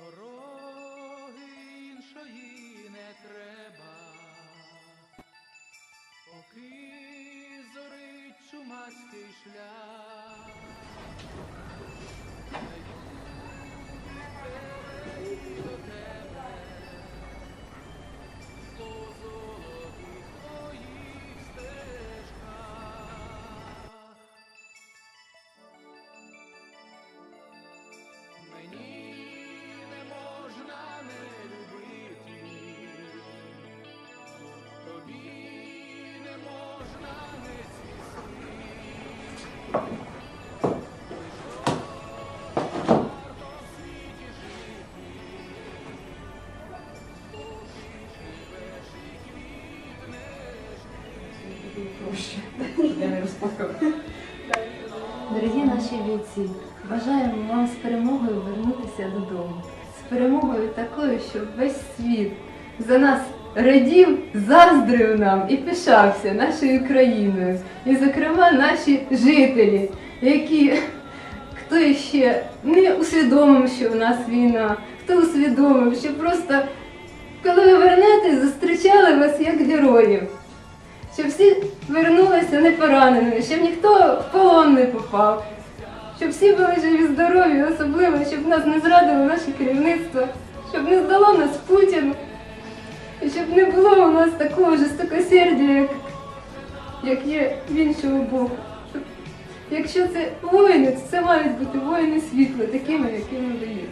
Дороги іншої не треба, поки зорить чумацький шлях. Проще. Я не розплакав. Дорогі наші бійці, бажаємо вам з перемогою вернутися додому. З перемогою такою, щоб весь світ за нас радів, заздрив нам і пишався нашою країною. І, зокрема, наші жителі, які хто ще не усвідомив, що в нас війна, хто усвідомив, що просто коли ви вернетесь, зустрічали вас як героїв щоб всі вернулися не пораненими, щоб ніхто в полон не попав, щоб всі були живі, здорові, особливо, щоб нас не зрадило наше керівництво, щоб не здало нас Путін, і щоб не було у нас такого жорстокосердя, як, як є в іншого боку. Якщо це воїни, то це мають бути воїни світла, такими, якими ви є.